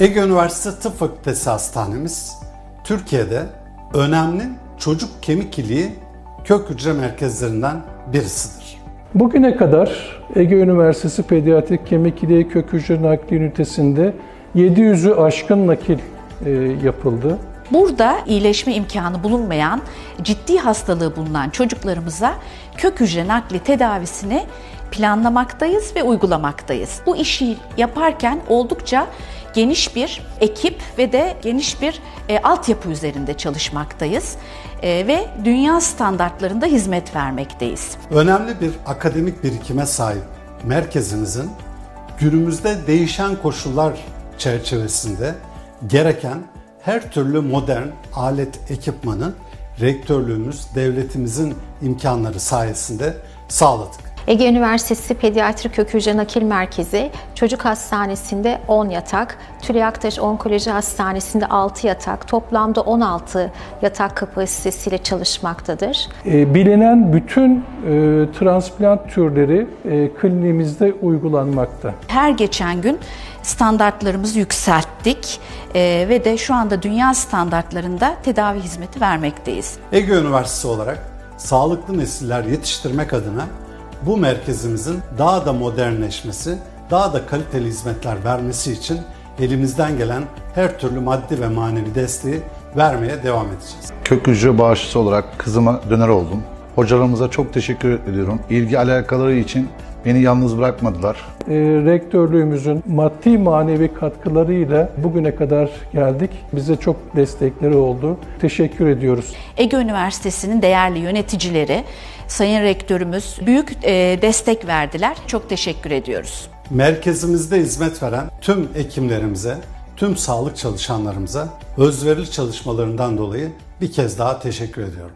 Ege Üniversitesi Tıp Fakültesi Hastanemiz Türkiye'de önemli çocuk kemik iliği kök hücre merkezlerinden birisidir. Bugüne kadar Ege Üniversitesi Pediatrik Kemik İliği Kök Hücre Nakli Ünitesi'nde 700'ü aşkın nakil e, yapıldı. Burada iyileşme imkanı bulunmayan, ciddi hastalığı bulunan çocuklarımıza kök hücre nakli tedavisini planlamaktayız ve uygulamaktayız. Bu işi yaparken oldukça geniş bir ekip ve de geniş bir e, altyapı üzerinde çalışmaktayız E, ve dünya standartlarında hizmet vermekteyiz. Önemli bir akademik birikime sahip merkezimizin günümüzde değişen koşullar çerçevesinde gereken her türlü modern alet ekipmanı rektörlüğümüz devletimizin imkanları sayesinde sağladık. Ege Üniversitesi Pediatri Kök Hücre Nakil Merkezi Çocuk Hastanesi'nde 10 yatak, Tülay Aktaş Onkoloji Hastanesi'nde 6 yatak, toplamda 16 yatak kapasitesiyle çalışmaktadır. E, bilinen bütün e, transplant türleri e, kliniğimizde uygulanmakta. Her geçen gün standartlarımızı yükselttik e, ve de şu anda dünya standartlarında tedavi hizmeti vermekteyiz. Ege Üniversitesi olarak sağlıklı nesiller yetiştirmek adına bu merkezimizin daha da modernleşmesi, daha da kaliteli hizmetler vermesi için elimizden gelen her türlü maddi ve manevi desteği vermeye devam edeceğiz. Kök hücre bağışçısı olarak kızıma döner oldum. Hocalarımıza çok teşekkür ediyorum. İlgi alakaları için beni yalnız bırakmadılar. E, rektörlüğümüzün maddi manevi katkılarıyla bugüne kadar geldik. Bize çok destekleri oldu. Teşekkür ediyoruz. Ege Üniversitesi'nin değerli yöneticileri, Sayın Rektörümüz büyük e, destek verdiler. Çok teşekkür ediyoruz. Merkezimizde hizmet veren tüm hekimlerimize, tüm sağlık çalışanlarımıza özverili çalışmalarından dolayı bir kez daha teşekkür ediyorum.